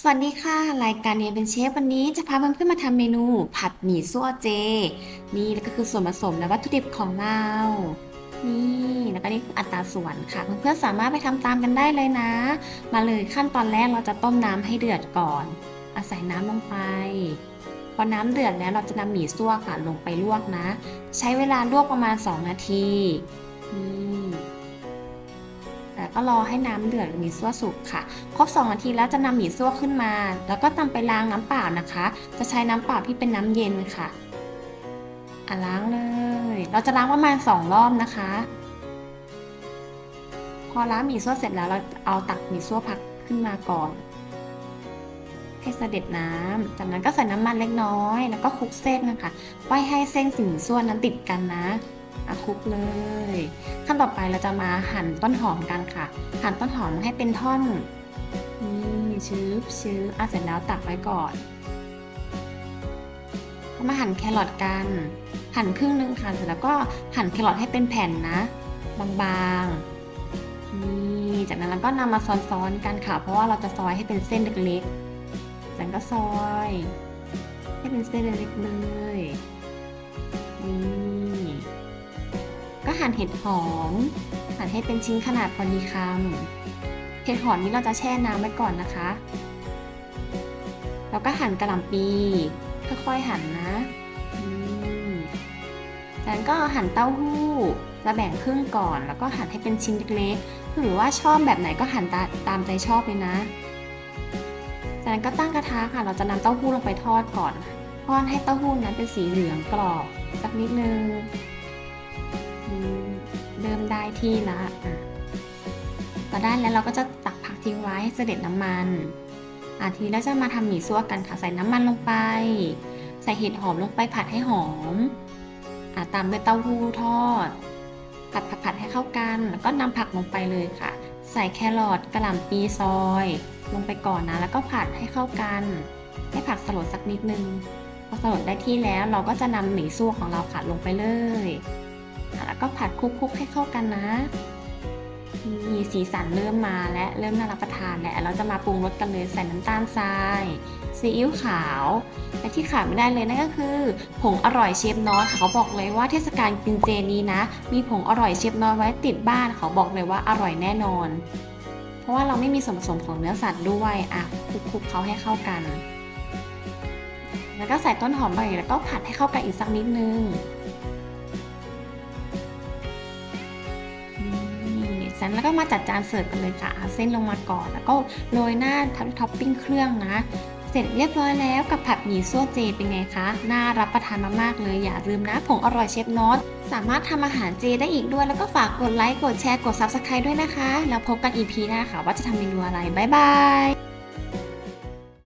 สวัสดีค่ะ รายการเรียเป็นเชฟวันนี้จะพาเพื่อนๆมาทำเมนู ผัดหมี่ซั่วเจ นี่แล้วก็คือส่วนผสมและวัตถุดิบของเรา นี่แล้วก็นี่คืออัตราส่วนค่ะ เพื่อนๆสามารถไปทำตามกันได้เลยนะ มาเลยขั้นตอนแรกเราจะต้มน้ำให้เดือดก่อน อาศัยน้ำลงไป พอน้ำเดือดแล้วเราจะนำหมี่ซั่วค่ะลงไปลวกนะ ใช้เวลาลวกประมาณ 2 นาที ก็รอให้น้ำเดือดหมี่ซั่วสุกค่ะ ครบ 2 นาทีแล้วจะนำหมี่ซั่วขึ้นมา แล้วก็นำไปล้างน้ำเปล่านะคะ จะใช้น้ำเปล่าที่เป็นน้ำเย็นค่ะอะล้างเลย เราจะล้างประมาณ 2 รอบนะคะ พอล้างหมี่ซั่วเสร็จแล้วเราเอาตักหมี่ซั่วพักขึ้นมาก่อน ให้เสด็จน้ำจากนั้นก็ใส่น้ำมันเล็กน้อย แล้วก็คลุกเส้นนะคะปล่อยให้เส้นสิ่งซั่วนั้นติดกันนะ อะคุกเลย ขั้นต่อไปเราจะมาหั่นต้นหอมกันค่ะ หั่นต้นหอมให้เป็นท่อนนี่ชื้อชื้ออะเสร็จแล้วตักไว้ก่อนก็มาหั่นแครอทกัน หั่นครึ่งหนึงค่ะเสร็จแล้วก็หั่นแครอทให้เป็นแผ่นนะ บางๆนี่จากนั้นเราก็นำมาซ้อนๆกันค่ะ เพราะว่าเราจะซอยให้เป็นเส้นเล็กๆจากนั้นก็ซอย ให้เป็นเส้นเล็กๆเลย หั่นเห็ดหอม หั่นให้เป็นชิ้นขนาดพอดีคำเห็ดหอมนี้เราจะแช่น้ำไว้ก่อนนะคะ แล้วก็หั่นกระหล่ำปีค่อยๆหั่นนะจากนั้นก็หั่นเต้าหู้จะแบ่งครึ่งก่อน แล้วก็หั่นให้เป็นชิ้นเล็กๆ หรือว่าชอบแบบไหนก็หั่นตาตามใจชอบเลยนะ จากนั้นก็ตั้งกระทะค่ะ เราจะนำเต้าหู้ลงไปทอดก่อน ทอดให้เต้าหู้นั้นเป็นสีเหลืองกรอบสักนิดนึง เริ่มได้ที่ละอะพอได้แล้วเราก็จะตักผักทิ้งไว้ให้เสด็จน้ำมันอะทีนี้เราจะมาทำหมี่ซั่วกันค่ะใส่น้ำมันลงไป ใส่เห็ดหอมลงไปผัดให้หอมอะตามด้วยเต้าหู้ทอด ผัดผัดผัดให้เข้ากัน แล้วก็นำผักลงไปเลยค่ะ ใส่แครอทกระหล่ำปีซอย ลงไปก่อนนะ แล้วก็ผัดให้เข้ากัน ให้ผักสลดสักนิดนึงพอสลดได้ที่แล้วเราก็จะนำหมี่ซั่วของเราค่ะลงไปเลย แล้วก็ผัดคลุกๆให้เข้ากันนะ มีสีสันเริ่มมาและเริ่มน่ารับประทานแหล้วเราจะมาปรุงรสกันเลยใส่น้ำตาลทรายซีอิ๊วขาว และที่ขาดไม่ได้เลยนั่นก็คือ ผงอร่อยเชฟน้อยค่ะเขาบอกเลยว่าเทศกาลกินเจนี้นะ มีผงอร่อยเชฟน้อยไว้ติดบ้านเขาบอกเลยว่าอร่อยแน่นอน เพราะว่าเราไม่มีส่วนผสมของเนื้อสัตว์ด้วยอะคลุกๆเขาให้เข้ากัน แล้วก็ใส่ต้นหอมไปแล้วก็ผัดให้เข้ากันอีกสักนิดนึง แล้วก็มาจัดจานเสิร์ฟกันเลยค่ะเอาเส้นลงมาก่อนแล้วก็โรยหน้าทับด้วยท็อปปิ้งเครื่องนะ เสร็จเรียบร้อยแล้วกับผัดหมี่ซั่วเจเป็นไงคะ น่ารับประทานมากๆเลยอย่าลืมนะผงอร่อยเชฟน็อตสามารถทำอาหารเจได้อีกด้วย แล้วก็ฝากกดไลค์กดแชร์กด Subscribe ด้วยนะคะ แล้วพบกันอีพีหน้าค่ะว่าจะทำเมนูอะไรบ๊ายบาย